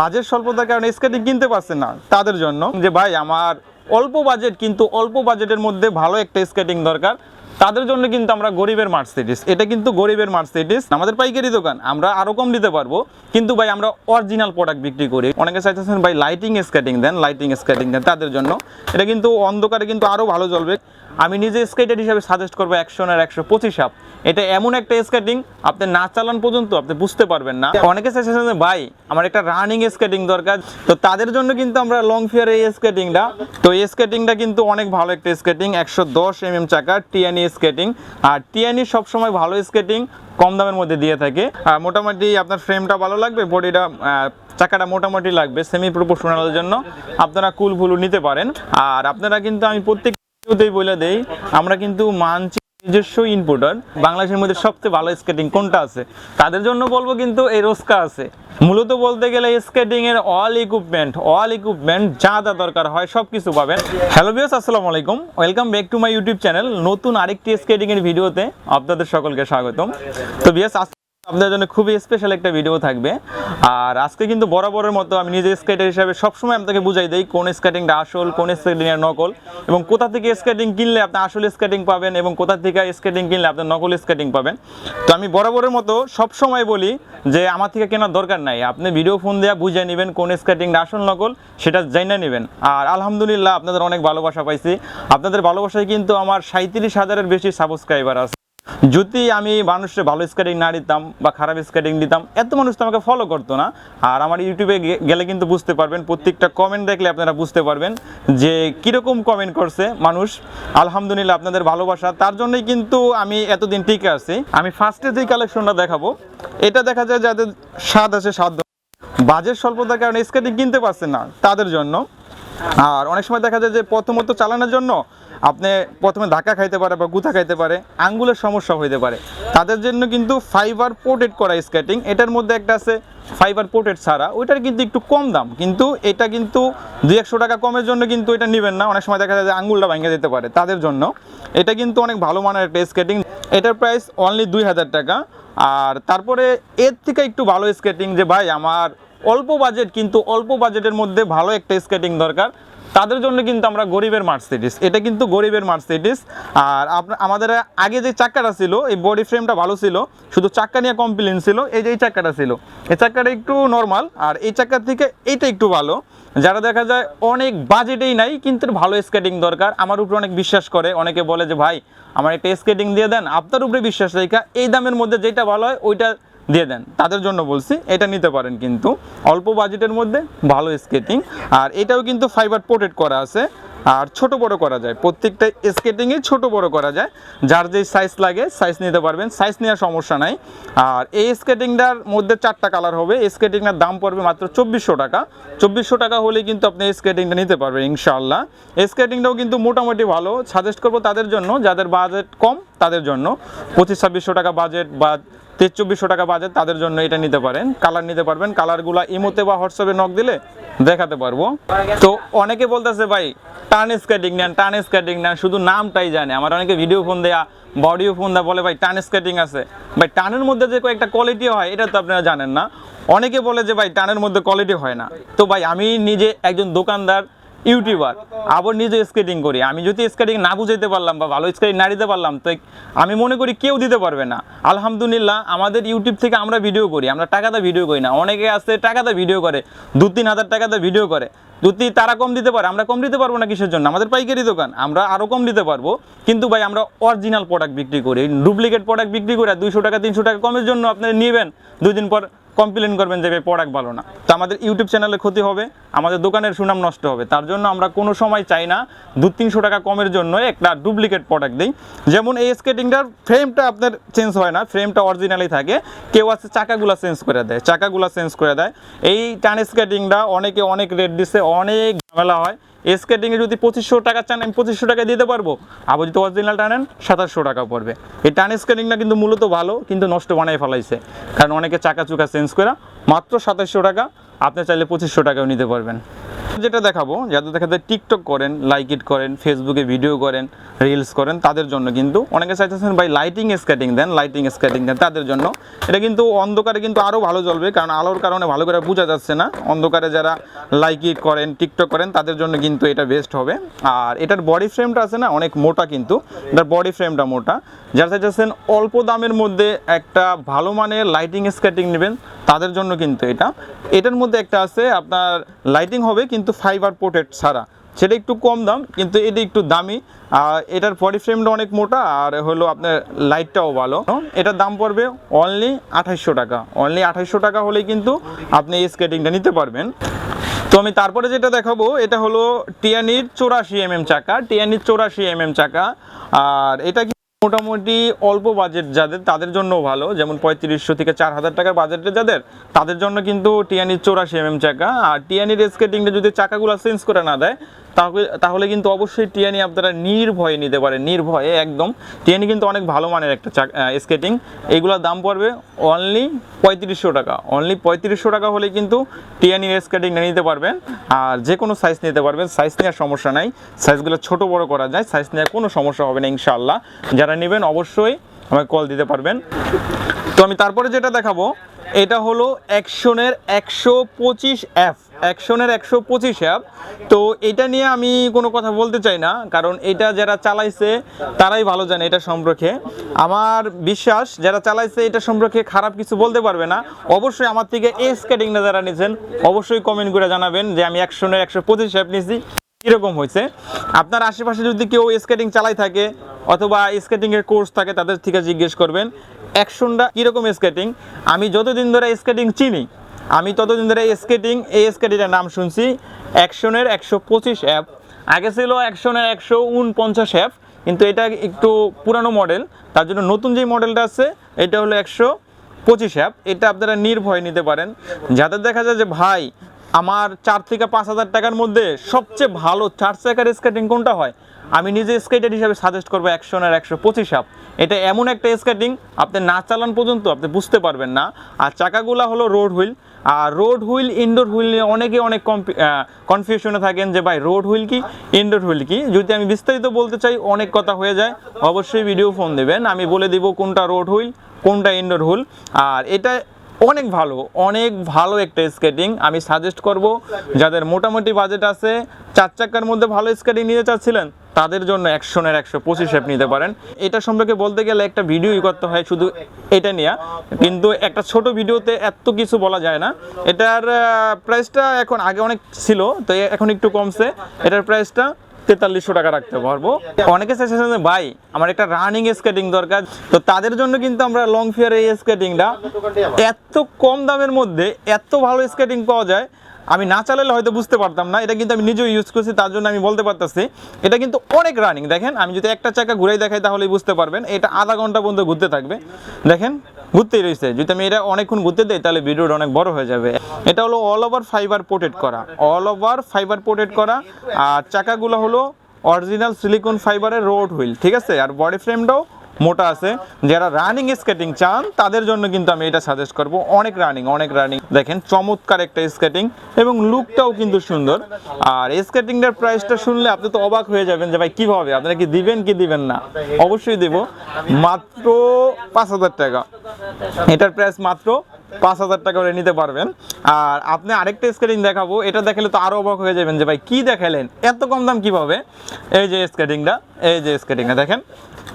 Budget স্বল্পতার কারণে skating কিনতে পারছেন না তাদের জন্য। যে ভাই, আমার অল্প বাজেট কিন্তু অল্প বাজেটের মধ্যে ভালো একটা স্কেটিং দরকার। তাদের জন্য কিন্তু আমরা গরিবের মার্সিডিস। এটা কিন্তু গরিবের মার্সিডিস। আমাদের পাইকারি দোকান, আমরা আরও কম দিতে পারব। কিন্তু ভাই, আমরা অরিজিনাল প্রোডাক্ট বিক্রি করি। অনেকে চাইতেছেন, ভাই লাইটিং স্কেটিং দেন লাইটিং স্কেটিং দেন তাদের জন্য। এটা কিন্তু অন্ধকারে কিন্তু আরও ভালো চলবে। আমি নিজে স্কেটার হিসাবে সাজেস্ট করব একশো আর একশো পঁচিশ আপ এটা এমন একটা স্কেটিং আপনি না চালান পর্যন্ত আপনি বুঝতে পারবেন না। অনেকে চাইছেন ভাই, আমার একটা রানিং স্কেটিং দরকার। তো তাদের জন্য কিন্তু আমরা লং ফিয়ার এই স্কেটিংটা তো এই স্কেটিংটা কিন্তু অনেক ভালো একটা স্কেটিং একশো দশ এম এম চাকা টিএনই স্কেটিং আর টিএনই সবসময় ভালো স্কেটিং কম দামের মধ্যে দিয়ে থাকে। আর মোটামুটি আপনার ফ্রেমটা ভালো লাগবে বডিটা চাকাটা মোটামুটি লাগবে সেমি প্রপোর্শনালের জন্য। আপনারা কুল ফুলু নিতে পারেন। আর আপনারা কিন্তু আমি প্রত্যেক বলে দেই, আমরা কিন্তু মানছি নিজস্ব ইনপুটার বাংলাদেশের মধ্যে সবচেয়ে ভালো স্কেটিং কোনটা আছে? তাদের জন্য বলব কিন্তু এই রোস্কা আছে। মূলত বলতে গেলে স্কেটিং এর অল ইকুইপমেন্ট অল ইকুইপমেন্ট যা যা দরকার হয় সব কিছু পাবেন। হ্যালো বিয়স আসসালামু আলাইকুম। Welcome back to my YouTube channel নতুন আরেকটি স্কেটিং এর ভিডিওতে আপনাদের সকলকে স্বাগতম। তো বিয়স আপনাদের জন্য খুবই স্পেশাল একটা ভিডিও থাকবে। আর আজকে কিন্তু বরাবরের মতো আমি নিজে স্কেটার হিসাবে সবসময় আপনাকে বুঝাই দিই কোন স্কেটিংটা আসল, কোন স্কেটিং এর নকল এবং কোথা থেকে স্কেটিং কিনলে আপনি আসল স্কেটিং পাবেন এবং কোথা থেকে স্কেটিং কিনলে আপনি নকল স্কেটিং পাবেন। তো আমি বরাবরের মতো সবসময় বলি যে আমার থেকে কেনার দরকার নাই। আপনি ভিডিও ফোন দেওয়া বুঝে নেবেন কোন স্কেটিংটা আসল, নকল, সেটা জানিয়ে নেবেন। আর আলহামদুলিল্লাহ আপনাদের অনেক ভালোবাসা পাইছি। আপনাদের ভালোবাসায় কিন্তু আমার সাঁত্রিশ হাজারের বেশি সাবস্ক্রাইবার আছে। যদি আমি মানুষের ভালো স্কেটিং না দিতাম বা খারাপ স্কেটিং দিতাম এত মানুষ তো আমাকে ফলো করতো না। আর আমার ইউটিউবে গেলে কিন্তু বুঝতে পারবেন, প্রত্যেকটা কমেন্ট দেখলে আপনারা বুঝতে পারবেন যে কীরকম কমেন্ট করছে মানুষ। আলহামদুলিল্লাহ আপনাদের ভালোবাসা, তার জন্যই কিন্তু আমি এতদিন টিকে আছি। আমি ফার্স্টে যেই কালেকশনটা দেখাবো, এটা দেখা যায় যাদের স্বাদ আছে স্বাদ বাজেট স্বল্পতার কারণে স্কেটিং কিনতে পারছেন না তাদের জন্য। আর অনেক সময় দেখা যায় যে প্রথমত চালানোর জন্য আপনি প্রথমে ধাক্কা খাইতে পারে বা গুথা খাইতে পারে, আঙ্গুলের সমস্যা হইতে পারে। তাদের জন্য কিন্তু ফাইবার পোর্টেড করা স্কেটিং এটার মধ্যে একটা আছে ফাইবার পোর্টেড ছাড়া, ওইটার কিন্তু একটু কম দাম, কিন্তু এটা কিন্তু দুই একশো টাকা কমের জন্য কিন্তু এটা নেবেন না। অনেক সময় দেখা যায় যে আঙ্গুলটা ভেঙে যেতে পারে তাদের জন্য। এটা কিন্তু অনেক ভালো মানের একটা স্কেটিং এটার প্রাইস অনলি দুই হাজার টাকা। আর তারপরে এর থেকে একটু ভালো স্কেটিং যে ভাই, আমার অল্প বাজেট কিন্তু অল্প বাজেটের মধ্যে ভালো একটা স্কেটিং দরকার। তাদের জন্য কিন্তু আমরা গরিবের মার্সিডিস এটা কিন্তু গরিবের মার্সিডিস আর আমাদের আগে যে চাক্কাটা ছিল, এই বডি ফ্রেমটা ভালো ছিল, শুধু চাক্কা নিয়ে কমপ্লেন ছিল, এই যে এই চাক্কাটা ছিল। এই চাক্কাটা একটু নর্মাল আর এই চাক্কার থেকে এইটা একটু ভালো। যারা দেখা যায় অনেক বাজেটেই নাই, কিন্তু ভালো স্কেটিং দরকার। আমার উপরে অনেক বিশ্বাস করে। অনেকে বলে যে, ভাই, আমার একটা স্কেটিং দিয়ে দেন। আপনার উপরে বিশ্বাস রেখা, এই দামের মধ্যে যেটা ভালো হয়, ওইটা দিয়ে দেন। তাদের জন্য বলছি, এটা নিতে পারেন কিন্তু। অল্প বাজেটের মধ্যে, ভালো স্কেটিং আর এটাও কিন্তু ফাইবার পোর্টেড করা আছে। আর ছোট বড় করা যায়। প্রত্যেকটা স্কেটিংয়ে ছোট বড় করা যায়। যার যেই সাইজ লাগে সাইজ নিতে পারবেন। সাইজ নেওয়ার সমস্যা নাই। আর এই স্কেটিংটার মধ্যে চারটা কালার হবে। এই স্কেটিংটার দাম পড়বে মাত্র চব্বিশশো টাকা। চব্বিশশো টাকা হলে কিন্তু আপনি এই স্কেটিংটা নিতে পারবেন, ইনশাআল্লাহ। স্কেটিংটাও কিন্তু মোটামুটি ভালো। সাজেস্ট করব তাদের জন্য, যাদের বাজেট কম, তাদের জন্য। পঁচিশ ছাব্বিশশো টাকা বাজেট বা তেইশ চব্বিশশো টাকা বাজেট তাদের জন্য এটা নিতে পারেন। কালার নিতে পারবেন। কালারগুলো ইমোতে বা হোয়াটসঅ্যাপে নক দিলে দেখাতে পারব। তো অনেকে বলতেছে, ভাই টান স্কেটিং নেন টান স্কেটিং নেন, শুধু নামটাই জানে। আমার অনেকে ভিডিও ফোন দেয়া বডিও ফোন দেয়া বলে, ভাই টান স্কেটিং আছে। ভাই টানের মধ্যে যে কয়েকটা কোয়ালিটি হয়, এটা তো আপনারা জানেন না। অনেকে বলে যে, ভাই টানের মধ্যে কোয়ালিটি হয় না। তো ভাই, আমি নিজে একজন দোকানদার ইউটিউবার, আবার নিজে স্কেটিং করি। আমি যদি স্কেটিং না বুঝাইতে পারলাম বা ভালো স্কেটিং না দিতে পারলাম, তো আমি মনে করি কেউ দিতে পারবে না। আলহামদুলিল্লাহ, আমাদের ইউটিউব থেকে আমরা ভিডিও করি, আমরা টাকাতে ভিডিও করি না। অনেকে আছে টাকাতে ভিডিও করে, দু তিন হাজার টাকাতে ভিডিও করে। যদি তারা কম দিতে পারে, আমরা কম দিতে পারব না কিসের জন্য? আমাদের পাইকারি দোকান, আমরা আরও কম দিতে পারব। কিন্তু ভাই, আমরা অরিজিনাল প্রোডাক্ট বিক্রি করি ডুপ্লিকেট প্রোডাক্ট বিক্রি করে দুইশো টাকা, তিনশো টাকা কমের জন্য আপনি নেবেন। দুই দিন পর কমপ্লেন করবেন যে প্রোডাক্ট ভালো না। তো আমাদের ইউটিউব চ্যানেলে ক্ষতি হবে, আমাদের দোকানের সুনাম নষ্ট হবে। তার জন্য আমরা কোনো সময় চাই না, দু তিনশো টাকা কমের জন্য একটা ডুপ্লিকেট প্রোডাক্ট দিই। যেমন এই স্কেটিংটার ফ্রেমটা আপনার চেঞ্জ হয় না, ফ্রেমটা অরিজিনালি থাকে, কেউ আছে চাকাগুলো চেঞ্জ করে দেয়, চাকাগুলো চেঞ্জ করে দেয়। এই টান স্কেটিংটা অনেকে অনেক রেট দিছে, অনেক ঝামেলা হয়। স্কেটিংয়ে যদি পঁচিশশো টাকা চান, আমি পঁচিশশো টাকা দিতে পারব। আবার যদি অরিজিনাল টানেন, সাতাশশো টাকা পড়বে। এই টান স্কেটিংটা কিন্তু মূলত ভালো, কিন্তু নষ্ট বানাই ফেলাইছে। কারণ অনেকে চাকা চুকা চেঞ্জ করে মাত্র সাতাশশো টাকা। আপনি চাইলে পঁচিশশো টাকাও নিতে পারবেন। যেটা দেখাবো, যাদের দেখা যায় টিকটক করেন লাইক ইট করেন ফেসবুকে ভিডিও করেন রিলস করেন, তাদের জন্য কিন্তু অনেকে চাইতেছেন, ভাই লাইটিং স্কেটিং দেন লাইটিং স্কেটিং দেন, তাদের জন্য। এটা কিন্তু অন্ধকারে কিন্তু আরও ভালো জ্বলবে কারণ আলোর কারণে ভালো করে বোঝা যাচ্ছে না। অন্ধকারে যারা লাইক ইট করেন টিকটক করেন, তাদের জন্য কিন্তু এটা বেস্ট হবে। আর এটার বডি ফ্রেমটা আছে না, অনেক মোটা কিন্তু। এটার বডি ফ্রেমটা মোটা। যারা চাইতেছেন অল্প দামের মধ্যে একটা ভালো মানের লাইটিং স্কেটিং নেবেন, তাদের জন্য কিন্তু এটা। এটার মধ্যে একটা আছে, আপনার লাইটিং হবে কিন্তু ফাইবার পোর্টেড ছাড়া। সেটা একটু কম দাম, কিন্তু এটা একটু দামি। আর এটার বডি ফ্রেমটা অনেক মোটা, আর হলো আপনার লাইটটাও ভালো। এটার দাম পড়বে অনলি আঠাইশশো টাকা। অনলি আঠাইশশো টাকা হলেই কিন্তু আপনি এই স্কেটিংটা নিতে পারবেন। তো আমি তারপরে যেটা দেখাবো, এটা হলো টিয়ানির চৌরাশি এম এম চাকা টিয়ানির চৌরাশি এমএম চাকা। আর এটা মোটামুটি অল্প বাজেট যাদের, তাদের জন্য ভালো। যেমন পঁয়ত্রিশশো থেকে চার হাজার টাকার বাজেটে যাদের, তাদের জন্য কিন্তু টিয়ানির চৌরাশি এম এম চাকা। আর টিয়ানির স্কেটিংটা যদি চাকাগুলো চেঞ্জ করে না দেয় তাহলে কিন্তু অবশ্যই টিয়ানি আপনারা নির্ভয়ে নিতে পারেন, নির্ভয়ে একদম। টিয়ানি কিন্তু অনেক ভালো মানের একটা স্কেটিং এগুলোর দাম পড়বে অনলি পঁয়ত্রিশশো টাকা। অনলি পঁয়ত্রিশশো টাকা হলে কিন্তু টিয়ানির স্কেটিংটা নিতে পারবেন। আর যে কোনো সাইজ নিতে পারবেন। সাইজ নেওয়ার সমস্যা নাই। সাইজগুলো ছোট বড় করা যায়। সাইজ নেওয়ার কোনো সমস্যা হবে না, ইনশাআল্লাহ। যারা নেবেন অবশ্যই আমাকে কল দিতে পারবেন। তো আমি তারপরে যেটা দেখাবো, এটা হলো অ্যাকশনের একশো পঁচিশ অ্যাপ অ্যাকশনের একশো পঁচিশ অ্যাপ তো এটা নিয়ে আমি কোনো কথা বলতে চাই না, কারণ এটা যারা চালাইছে, তারাই ভালো জানে এটা সম্পর্কে। আমার বিশ্বাস, যারা চালাইছে এটা সম্পর্কে খারাপ কিছু বলতে পারবে না। অবশ্যই আমার থেকে এই স্কেটিংটা যারা নিয়েছেন অবশ্যই কমেন্ট করে জানাবেন যে আমি অ্যাকশনের একশো পঁচিশ অ্যাপ নিয়েছি কীরকম হয়েছে? আপনার আশেপাশে যদি কেউ স্কেটিং চালাই থাকে অথবা স্কেটিংয়ের কোর্স থাকে, তাদের থেকে জিজ্ঞেস করবেন অ্যাকশনটা কীরকম স্কেটিং আমি যতদিন ধরে স্কেটিং চিনি, আমি ততদিন ধরে স্কেটিং এই স্কেটিংয়ের নাম শুনছি অ্যাকশনের একশো পঁচিশ অ্যাপ আগে ছিল অ্যাকশনের একশো উনপঞ্চাশ অ্যাপ কিন্তু এটা একটু পুরানো মডেল তার জন্য নতুন যে মডেলটা আছে, এটা হলো একশো পঁচিশ অ্যাপ এটা আপনারা নির্ভয় নিতে পারেন। যাদের দেখা যায় যে, ভাই আমার চার থেকে পাঁচ হাজার টাকার মধ্যে সবচেয়ে ভালো চার চাকার স্কেটিং কোনটা হয়? আমি নিজে স্কেটার হিসাবে সাজেস্ট করব একশো আর একশো পঁচিশ আপ এটা এমন একটা স্কেটিং আপনি না চালান পর্যন্ত আপনি বুঝতে পারবেন না। আর চাকাগুলো হলো রোড হুইল আর রোড হুইল ইনডোর হুইল নিয়ে অনেকে অনেক কনফিউশনে থাকেন যে, ভাই রোড হুইল কি? ইনডোর হুইল কি? যদি আমি বিস্তারিত বলতে চাই, অনেক কথা হয়ে যায়। অবশ্যই ভিডিও ফোন দেবেন। আমি বলে দিব কোনটা রোড হুইল কোনটা ইনডোর হুইল আর এটা অনেক ভালো অনেক ভালো একটা স্কেটিং আমি সাজেস্ট করব। যাদের মোটামুটি বাজেট আছে, চার চাকার মধ্যে ভালো স্কেটিং নিতে চাচ্ছিলেন, তাদের জন্য একশনের একশো পঁচিশ অ্যাপ নিতে পারেন। এটা সম্পর্কে বলতে গেলে একটা ভিডিওই করতে হয় শুধু এটা নিয়ে। কিন্তু একটা ছোট ভিডিওতে এত কিছু বলা যায় না। এটার প্রাইসটা এখন আগে অনেক ছিল, তো এখন একটু কমছে। এটার প্রাইসটা তেতাল্লিশশো টাকা রাখতে পারব। অনেকে যে ভাই, আমার একটা রানিং স্কেটিং দরকার। তো তাদের জন্য কিন্তু আমরা লং ফিয়ার এই স্কেটিংটা এত কম দামের মধ্যে এত ভালো স্কেটিং পাওয়া যায়, আমি না চালালে হয়তো বুঝতে পারতাম না। এটা কিন্তু আমি নিজেও ইউজ করছি, তার জন্য আমি বলতে পারতেছি। এটা কিন্তু অনেক রানিং দেখেন। আমি যদি একটা চাকা ঘুরাই দেখাই, তাহলেই বুঝতে পারবেন। এটা আধা ঘণ্টা পর্যন্ত ঘুরতে থাকবে। দেখেন ঘুরতেই রয়েছে। যদি আমি এটা অনেকক্ষণ ঘুরতে দেই, তাহলে ভিডিওটা অনেক বড় হয়ে যাবে। এটা হলো অল ওভার ফাইবার পোর্টেড করা। অল ওভার ফাইবার পোর্টেড করা। আর চাকাগুলো হলো অরিজিনাল সিলিকন ফাইবারের রোড হুইল ঠিক আছে? আর বডি ফ্রেমটাও মোটা আছে। যারা রানিং স্কেটিং চান, তাদের জন্য কিন্তু আমি এটা সাজেস্ট করব। অনেক রানিং অনেক রানিং দেখেন, চমৎকার একটা স্কেটিং এবং লুকটাও কিন্তু সুন্দর। আর স্কেটিংটার প্রাইসটা শুনলে আপনি তো অবাক হয়ে যাবেন যে, ভাই, কীভাবে? আপনারা কি দিবেন কি দিবেন না? অবশ্যই দেব। মাত্র পাঁচ হাজার টাকা। এটার প্রাইস মাত্র পাঁচ হাজার টাকা করে নিতে পারবেন। আর আপনি আরেকটা স্কেটিং দেখাবো। এটা দেখালে তো আরও অবাক হয়ে যাবেন যে, ভাই, কি দেখালেন? এত কম দাম কীভাবে? এই যে স্কেটিংটা এই যে স্কেটিংটা দেখেন।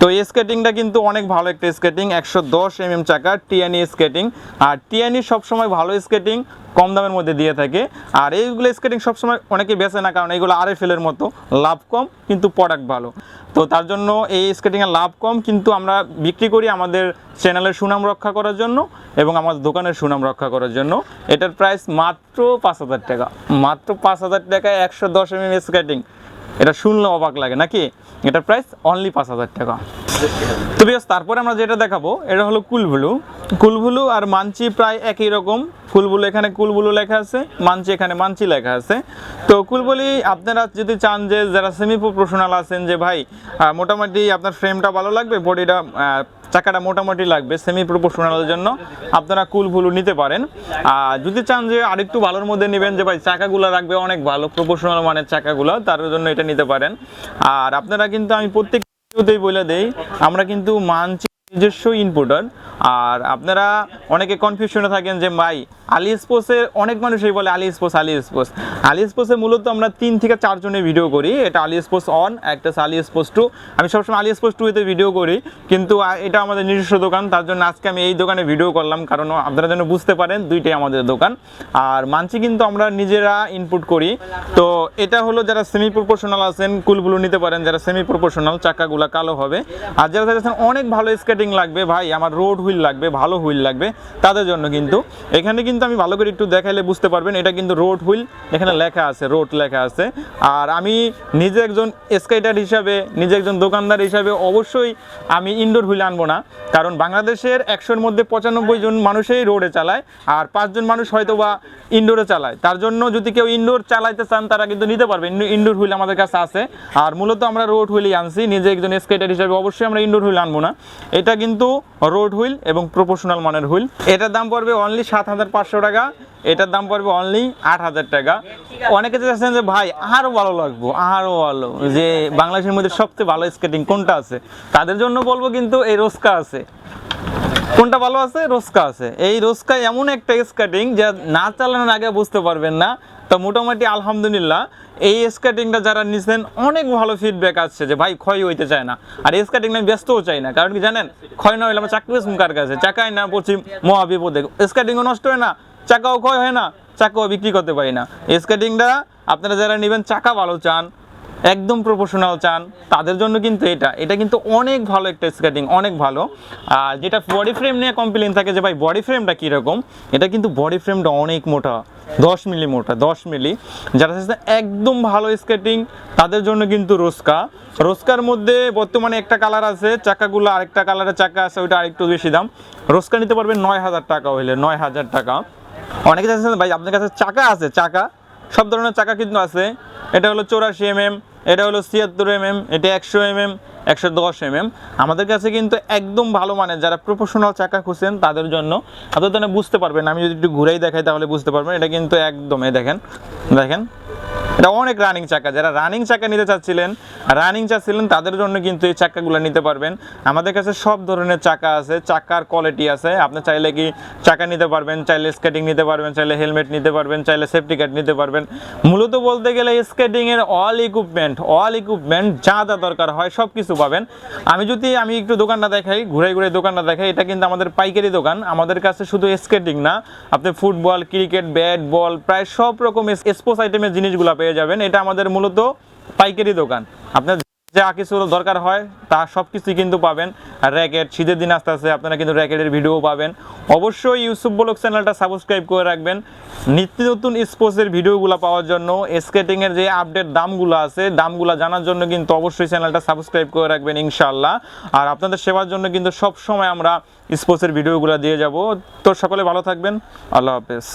তো এই স্কেটিংটা কিন্তু অনেক ভালো একটা স্কেটিং একশো দশ এমএম চাকা টিএনই স্কেটিং আর টিএনই সবসময় ভালো স্কেটিং কম দামের মধ্যে দিয়ে থাকে। আর এইগুলো স্কেটিং সবসময় অনেকে বেছে না, কারণ এইগুলো আর এর মতো, লাভ কম, কিন্তু প্রোডাক্ট ভালো। তো তার জন্য এই স্কেটিংয়ের লাভ কম, কিন্তু আমরা বিক্রি করি আমাদের চ্যানেলের সুনাম রক্ষা করার জন্য এবং আমাদের দোকানের সুনাম রক্ষা করার জন্য। এটার প্রাইস মাত্র পাঁচ হাজার টাকা। মাত্র পাঁচ হাজার টাকায় একশো দশ এম এম স্কেটিং এটা শুনলে অবাক লাগে, নাকি? এটার প্রাইস অনলি পাঁচ হাজার টাকা। তো বিকজ তারপরে আমরা যেটা দেখাবো, এটা হলো কুলভুলু। কুলভুলু আর মানচি প্রায় একই রকম। কুলবুলু এখানে কুলভুলু লেখা আছে মানচি এখানে মানচি লেখা আছে। তো কুলভুলি, আপনারা যদি চান যে যারা সেমি প্রফেশনাল আছেন, যে ভাই মোটামুটি আপনার ফ্রেমটা ভালো লাগবে বডিটা চাকাটা মোটামুটি লাগবে সেমি প্রপোর্শনালের জন্য। আপনারা কুল ভুলু নিতে পারেন। আর যদি চান যে আরেকটু ভালোর মধ্যে নেবেন যে ভাই চাকাগুলো রাখবে অনেক ভালো প্রপোর্শনাল মানের চাকাগুলো, তার জন্য এটা নিতে পারেন। আর আপনারা কিন্তু আমি প্রত্যেক বলে দেই, আমরা কিন্তু মানছি নিজস্ব ইনপুটার আর আপনারা অনেকে কনফিউশনে থাকেন যে, ভাই আলি স্পোর্টসের অনেক মানুষই বলে আলি স্পোর্টস আলি স্পোর্টস আলি স্পোর্টসে মূলত আমরা তিন থেকে চারজনের ভিডিও করি। এটা আলি স্পোর্টস অন একটা আলি স্পোর্টস টু আমি সবসময় আলি স্পোর্টস টুতে ভিডিও করি। কিন্তু এটা আমাদের নিজস্ব দোকান, তার জন্য আজকে আমি এই দোকানে ভিডিও করলাম। কারণ আপনারা যেন বুঝতে পারেন, দুইটাই আমাদের দোকান। আর মানছি কিন্তু আমরা নিজেরা ইনপুট করি। তো, এটা হলো যারা সেমি প্রপোর্শনাল আছেন, কুলগুলো নিতে পারেন। যারা সেমি প্রপোর্শনাল চাকাগুলো কালো হবে। আর যারা অনেক ভালো স্কেটিং লাগবে, ভাই, আমার রোড হুইল লাগবে, ভালো হুইল লাগবে, তাদের জন্য কিন্তু। এখানে কিন্তু আমি ভালো করে একটু দেখাইলে বুঝতে পারবেন, এটা কিন্তু রোড হুইল, এখানে লেখা আছে, রোড লেখা আছে। আর আমি নিজে একজন স্কেটার হিসাবে, নিজে একজন দোকানদার হিসাবে অবশ্যই আমি ইনডোর হুইল আনব না। কারণ বাংলাদেশের একশোর মধ্যে পঁচানব্বই জন মানুষই রোডে চালায়, আর পাঁচজন মানুষ হয়তো বা ইনডোরে চালায়। তার জন্য যদি কেউ ইনডোর চালাইতে চান, তারা কিন্তু নিতে পারবে। ইনডোর হুইল আমাদের কাছে আছে। আর মূলত আমরা রোড হুইলই আনছি, নিজে একজন স্কেটার হিসাবে অবশ্যই আমরা ইনডোর হুইল আনব না। এটা কিন্তু রোড হুইল এবং প্রপোর্শনাল মানের হুইল এটার দাম পড়বে অনলি সাত হাজার পাঁচশো টাকা, এটার দাম পড়বে অনলি আট হাজার টাকা। অনেকে চাচ্ছেন যে, ভাই আরও ভালো লাগবো আরও ভালো। যে বাংলাদেশের মধ্যে সবচেয়ে ভালো স্কেটিং কোনটা আছে? তাদের জন্য বলব কিন্তু এই রোস্কা আছে। কোনটা ভালো আছে? রোস্কা আছে। এই রোস্কা এমন একটা স্কেটিং যা না চালানোর আগে বুঝতে পারবেন না তো মোটামুটি আলহামদুলিল্লাহ, এই স্কেটিংটা যারা নিছেন, অনেক ভালো ফিডব্যাক আসছে যে ভাই ক্ষয় হইতে চায় না। আর স্কেটিং আমি ব্যস্তও চাই না, কারণ কি জানেন, ক্ষয় না হইলে আমার চাকরি মুখার কাছে, চাকায় না পশ্চিম মহাবিপদে। স্কেটিংও নষ্ট হয় না, চাকাও ক্ষয় হয় না, চাকাও বিক্রি করতে পারি না। স্কেটিংটা আপনারা যারা নেবেন, চাকা ভালো চান একদম প্রফেশনাল চান, তাদের জন্য কিন্তু এটা। এটা কিন্তু অনেক ভালো একটা স্কেটিং অনেক ভালো। আর যেটা বডি ফ্রেম নিয়ে কমপ্লেন থাকে যে, ভাই বডি ফ্রেমটা কীরকম? এটা কিন্তু বডি ফ্রেমটা অনেক মোটা, দশ মিলি মোটা, দশ মিলি যারা চাইছে একদম ভালো স্কেটিং তাদের জন্য কিন্তু রোস্কা। রোস্কার মধ্যে বর্তমানে একটা কালার আছে, চাকাগুলো আরেকটা কালারের চাকা আছে, ওইটা আরেকটু বেশি দাম। রোস্কা নিতে পারবেন নয় হাজার টাকা হইলে, নয় হাজার টাকা। অনেকে চাইছেন ভাই, আপনার কাছে চাকা আছে, চাকা? সব ধরনের চাকা কিন্তু আছে। এটা হলো চৌরাশি এমএম এটা হলো ছিয়াত্তর এমএম এটা একশো এমএম একশো দশ এমএম আমাদের কাছে কিন্তু একদম ভালো মানের, যারা প্রফেশনাল চাকা খুঁজছেন তাদের জন্য। আপনাদের বুঝতে পারবেন, আমি যদি একটু ঘুরেই দেখাই তাহলে বুঝতে পারবেন, এটা কিন্তু একদম, এই দেখেন দেখেন। এটা অনেক রানিং চাকা, যারা রানিং চাকা নিতে চাচ্ছিলেন রানিং চাচ্ছিলেন, তাদের জন্য কিন্তু এই চাকাগুলো নিতে পারবেন। আমাদের কাছে সব ধরনের চাকা আছে, চাকার কোয়ালিটি আছে। আপনি চাইলে কি চাকা নিতে পারবেন, চাইলে স্কেটিং নিতে পারবেন, চাইলে হেলমেট নিতে পারবেন, চাইলে সেফটি গার্ড নিতে পারবেন। মূলত বলতে গেলে স্কেটিংয়ের অল ইকুইপমেন্ট অল ইকুইপমেন্ট যা যা দরকার হয় সব কিছু পাবেন। আমি যদি, আমি একটু দোকানটা দেখাই, ঘুরাই ঘুরে দোকানটা দেখাই, এটা কিন্তু আমাদের পাইকারি দোকান। আমাদের কাছে শুধু স্কেটিং না, আপনি ফুটবল, ক্রিকেট, ব্যাট, বল, প্রায় সব রকম স্পোর্টস আইটেমের জিনিসগুলো পেয়ে যাবেন। এটা আমাদের মূলত পাইকারি দোকান। আপনার যা কিছু দরকার হয়, তা সব কিছুই কিন্তু পাবেন। র্যাকেট, শীতের দিন আস্তে আস্তে আপনারা কিন্তু র্যাকেটের ভিডিও পাবেন। অবশ্যই ইউসুফ ব্লগ চ্যানেলটা সাবস্ক্রাইব করে রাখবেন। নিত্য নতুন স্পোর্টসের ভিডিওগুলো পাওয়ার জন্য স্কেটিংয়ের যে আপডেট দামগুলো আছে, দামগুলো জানার জন্য কিন্তু অবশ্যই চ্যানেলটা সাবস্ক্রাইব করে রাখবেন ইনশাল্লাহ আর আপনাদের সেবার জন্য কিন্তু সব সময় আমরা স্পোর্টসের ভিডিওগুলো দিয়ে যাব। তো সকলে ভালো থাকবেন। আল্লাহ হাফেজ।